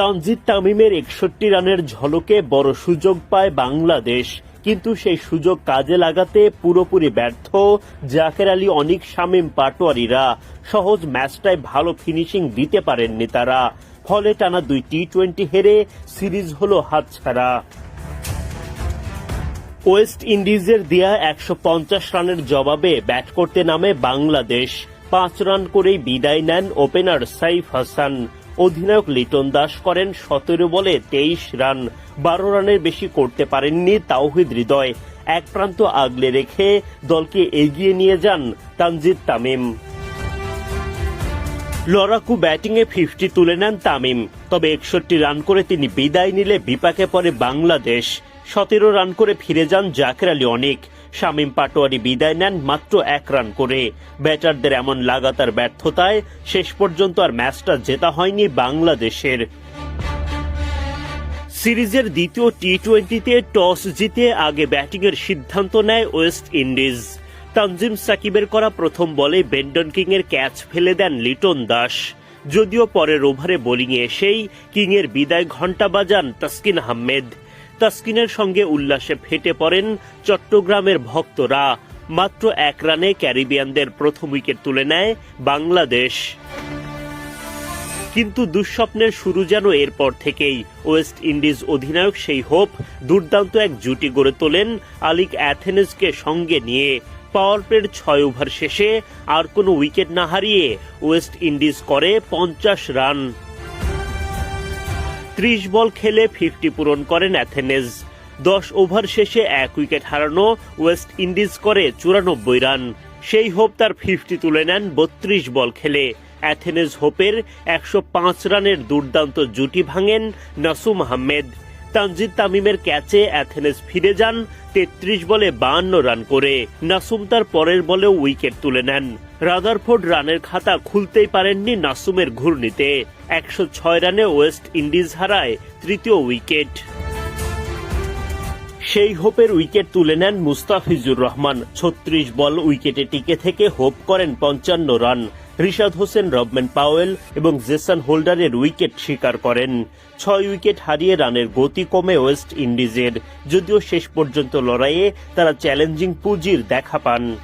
তানজিদ তামিমের একষট্টি রানের ঝলকে বড় সুযোগ পায় বাংলাদেশ। কিন্তু সেই সুযোগ কাজে লাগাতে পুরোপুরি ব্যর্থ জাকের আলী অনিক শামীম পাটোয়ারিরা। সহজ ম্যাচটায় ভালো ফিনিশিং দিতে পারেননি তারা। ফলে টানা দুই টি টোয়েন্টি হেরে সিরিজ হলো হাতছাড়া। ওয়েস্ট ইন্ডিজের দেয়া একশো পঞ্চাশ রানের জবাবে ব্যাট করতে নামে বাংলাদেশ। পাঁচ রান করেই বিদায় নেন ওপেনার সাইফ হাসান। অধিনায়ক লিটন দাস করেন সতেরো বলে তেইশ রান। বারো রানের বেশি করতে পারেননি তাওহিদ হৃদয়। এক প্রান্ত আগলে রেখে দলকে এগিয়ে নিয়ে যান তানজিদ তামিম। লড়াকু ব্যাটিংয়ে ফিফটি তুলে নেন তামিম। তবে একষট্টি রান করে তিনি বিদায় নিলে বিপাকে পড়ে বাংলাদেশ। সতেরো রান করে ফিরে যান জাকের আলী অনেক। শামীম পাটোয়ারি বিদায় নেন মাত্র এক রান করে। ব্যাটারদের এমন লাগাতার ব্যর্থতায় শেষ পর্যন্ত আর ম্যাচটা জেতা হয়নি বাংলাদেশের। সিরিজের দ্বিতীয় টি টোয়েন্টিতে টস জিতে আগে ব্যাটিংয়ের সিদ্ধান্ত নেয় ওয়েস্ট ইন্ডিজ। তানজিম সাকিবের করা প্রথম বলে বেন্ডন কিং এর ক্যাচ ফেলে দেন লিটন দাস। যদিও পরের ওভারে বোলিংয়ে এসেই কিং এর বিদায় ঘণ্টা বাজান তাসকিন আহমেদ। তাসকিনের সঙ্গে উল্লাসে ফেটে পড়েন চট্টগ্রামের ভক্তরা। মাত্র এক রানে ক্যারিবিয়ানদের প্রথম উইকেট তুলে নেয় বাংলাদেশ। কিন্তু দুঃস্বপ্নের শুরু যেন এরপর থেকেই। ওয়েস্ট ইন্ডিজ অধিনায়ক সেই হোপ দুর্দান্ত এক জুটি গড়ে তোলেন আলিক অ্যাথেনেসকে সঙ্গে নিয়ে। পাওয়ার প্লের ছয় ওভার শেষে আর কোনো উইকেট না হারিয়ে ওয়েস্ট ইন্ডিজ করে পঞ্চাশ রান। ত্রিশ বল খেলে ফিফটি পূরণ করেন অ্যাথেনেজ। দশ ওভার শেষে এক উইকেট হারানো ওয়েস্ট ইন্ডিজ করে চুরানব্বই রান। সেই হোপ তার ফিফটি তুলে নেন বত্রিশ বল খেলে। অ্যাথেনেজ হোপের একশো পাঁচ রানের দুর্দান্ত জুটি ভাঙেন নাসুম আহমেদ। তানজিদ তামিমের ক্যাচে অ্যাথেনেস ফিরে যান, তেত্রিশ বলে বাহান্ন রান করে। নাসুম তার পরের বলেও উইকেট তুলে নেন। রাদারফোর্ড রানের খাতা খুলতেই পারেননি নাসুমের ঘূর্ণিতে। একশো ছয় রানে ওয়েস্ট ইন্ডিজ হারায় তৃতীয় উইকেট। সেই হোপের উইকেট তুলে নেন মুস্তাফিজুর রহমান। ছত্রিশ বল উইকেটে টিকে থেকে হোপ করেন পঞ্চান্ন run. Rishad Hossain, Rovman Powell এবং জেসন হোল্ডারের উইকেট শিকার করেন। ছয় উইকেট হারিয়ে রানের গতি কমে ওয়েস্ট ইন্ডিজের। যদিও শেষ পর্যন্ত লড়াইয়ে তারা চ্যালেঞ্জিং পুঁজির দেখা পান।